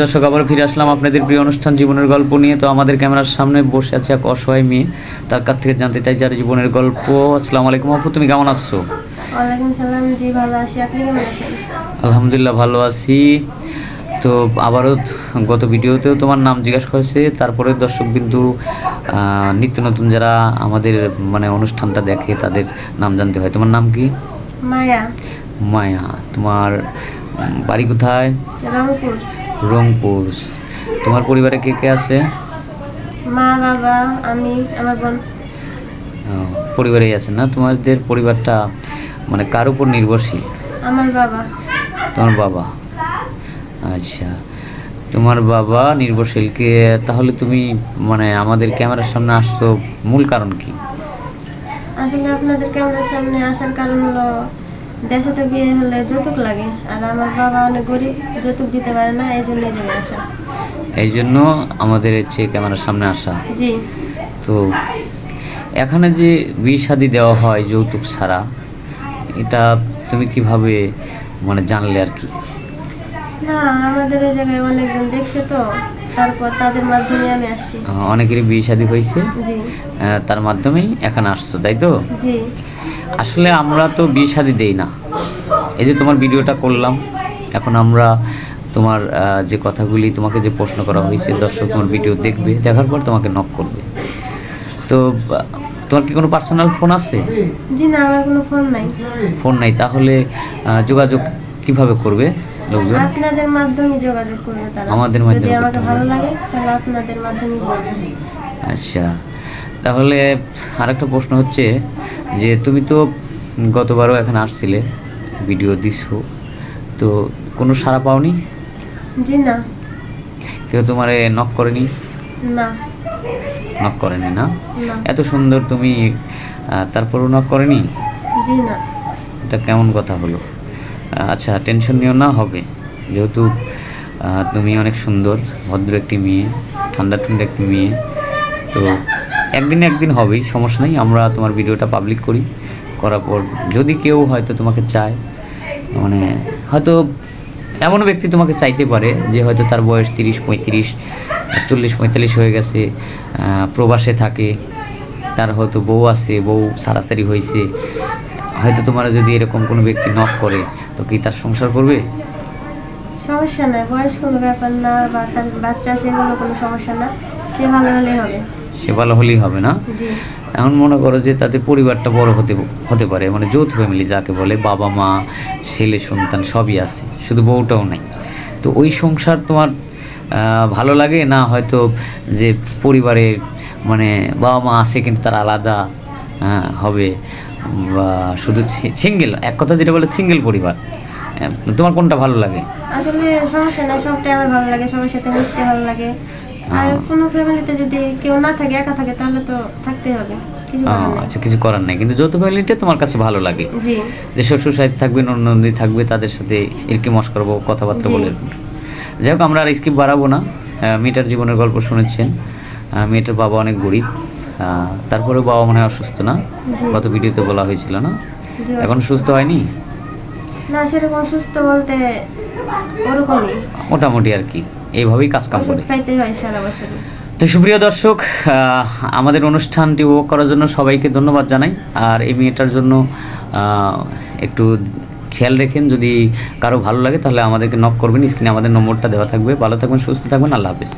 দর্শক আবার ফিরে আসলাম আপনাদের প্রিয় অনুষ্ঠান জীবনের গল্প নিয়ে। তো আমাদের ক্যামেরার সামনে বসে আছে এক অসহায় মেয়ে। তার কাছ থেকে জানতে চাই যার জীবনের গল্প। আসসালামু আলাইকুম আপু তুমি কেমন আছো? ওয়ালাইকুম সালাম জি ভালো আছি। আপনি কেমন আছেন? আলহামদুলিল্লাহ ভালো আছি। তো আবারও গত ভিডিওতেও তোমার নাম জিজ্ঞাসা করেছে। তারপরে দর্শক বিন্দু নিত্য নতুন যারা আমাদের মানে অনুষ্ঠানটা দেখে তাদের নাম জানতে হয়। তোমার নাম কি? মায়া। মায়া। তোমার বাড়ি কোথায়? রংপুর। রংপুর। তোমার পরিবারে কে কে আছে? মা বাবা আমি আমার বোন। পরিবারেই আছে না? তোমাদের পরিবারটা মানে কার উপর নির্ভরশীল? আমার বাবা। তোমার বাবা? আচ্ছা। তোমার বাবা নির্ভরশীল কে? তাহলে তুমি মানে আমাদের ক্যামেরার সামনে আসছো মূল কারণ কি? আসলে আপনাদের ক্যামেরার সামনে আসার কারণ হলো দেশে তো বিয়ে হলে যৌতুক লাগে আর আমার বাবা অনেক গরিব যৌতুক দিতে পারে না এই জন্য এই আসা। এই জন্য আমাদের হচ্ছে ক্যামেরার সামনে আসা। জি। তো এখানে যে বিয়ে শাদি দেওয়া হয় যৌতুক ছাড়া এটা তুমি কীভাবে মানে জানলে আর কি? না আমাদের এই জায়গায় অনেকজন দেখছে তো। তারপর তাদের মাধ্যমে আমি আসছি। অনেকেরই বিয়ে শাদি হয়েছে। তার মাধ্যমেই এখানে আসছো তাই তো? আসলে আমরা তো বিয়ে শাদি দেই না। এই যে তোমার ভিডিওটা করলাম এখন আমরা তোমার যে কথাগুলি তোমাকে যে প্রশ্ন করা হয়েছে দর্শক তোমার ভিডিও দেখবে দেখার পর তোমাকে নক করবে। তো তোমার কি কোনো পার্সোনাল ফোন আছে? জি না আমার কোনো ফোন নাই। ফোন নাই তাহলে যোগাযোগ কীভাবে করবে? লোকজন? আপনাদের মাধ্যমে যোগাযোগ করবে তারা। আমাদের মাধ্যমে যদি আমাকে ভালো লাগে তাহলে আপনাদের মাধ্যমে আচ্ছা তাহলে আরেকটা প্রশ্ন হচ্ছে যে তুমি তো গতবারও এখানে আসছিলে ভিডিও দিছো তো কোনো সাড়া পাওনি? জি না। কেউ তোমার নক করেনি? না। নক করেনি না? এত সুন্দর তুমি তারপরও নক করেনি? জি না। এটা কেমন কথা হলো? আচ্ছা টেনশন নিও না, হবে। যেহেতু তুমি অনেক সুন্দর, ভদ্র একটি মেয়ে, ঠান্ডা ঠান্ডা একটি মেয়ে, তো একদিন একদিন হবেই, সমস্যা নেই, আমরা তোমার ভিডিওটা পাবলিক করি। করার পর যদি কেউ হয়তো তোমাকে চায় মানে হয়তো এমন ব্যক্তি তোমাকে চাইতে পারে যে হয়তো তার বয়স তিরিশ, পঁয়ত্রিশ, চল্লিশ, পঁয়তাল্লিশ হয়ে গেছে প্রবাসে থাকে, তার হয়তো বউ আছে, বউ সারাসারি হয়েছে হয়তো তোমার যদি এরকম কোনো ব্যক্তি নক করে তো কি তার সংসার করবে? সমস্যা নাই বয়স কোনো ব্যাপার না বা তার বাচ্চা সেগুলো কোনো সমস্যা না সে ভালো হলেই হবে। সে ভালো হলেই হবে না? জি। এখন মনে করো যে তাদের পরিবারটা বড় হতে হতে পারে মানে যৌথ ফ্যামিলি যাকে বলে বাবা মা ছেলে সন্তান সবই আছে শুধু বউটাও নাই। তো ওই সংসার তোমার ভালো লাগে না হয়তো যে পরিবারে মানে বাবা মা আছে কিন্তু তার আলাদা হ্যাঁ, হবে? শুধু সিঙ্গেল এক কথা যেটা বলে সিঙ্গেল পরিবার। তোমার কোনটা ভালো লাগে? আসলে সমস্যা নাই সবটাই আমার ভালো লাগে সবার সাথে মিশতে ভালো লাগে। আর। কোনো ফ্যামিলিতে যদি কেউ না থাকে একা থাকে তাহলে তো থাকতে হবে। আচ্ছা কিছু করার নাই। কিন্তু যৌথ ফ্যামিলিটা তোমার কাছে ভালো লাগে। যে শ্বশুর সাহেব থাকবে নন্দী থাকবে তাদের সাথে ইরকি মশ করব কথাবার্তা বলে। যাই হোক আমরা আর স্কিপ বাড়াবো না। মেয়েটার জীবনের গল্প শুনেছেন। মেয়েটার বাবা অনেক গরিব। আহ, তারপরেও বাবা মনে হয় অসুস্থ না? গত ভিডিওতে বলা হয়েছিল না? এখন সুস্থ হয়নি? না সেরকম সুস্থ বলতে ওরকমই। মোটামুটি আর কি এইভাবেই কাজ কাম করে। হয় তো সুপ্রিয় দর্শক আমাদের অনুষ্ঠানটি উপভোগ করার জন্য সবাইকে ধন্যবাদ জানাই। আর এই মেয়েটার জন্য একটু খেয়াল রেখেন যদি কারও ভালো লাগে তাহলে আমাদেরকে নক করবেন। স্ক্রিনে আমাদের নম্বরটা দেওয়া থাকবে। ভালো থাকবেন সুস্থ থাকবেন। আল্লাহ হাফিজ।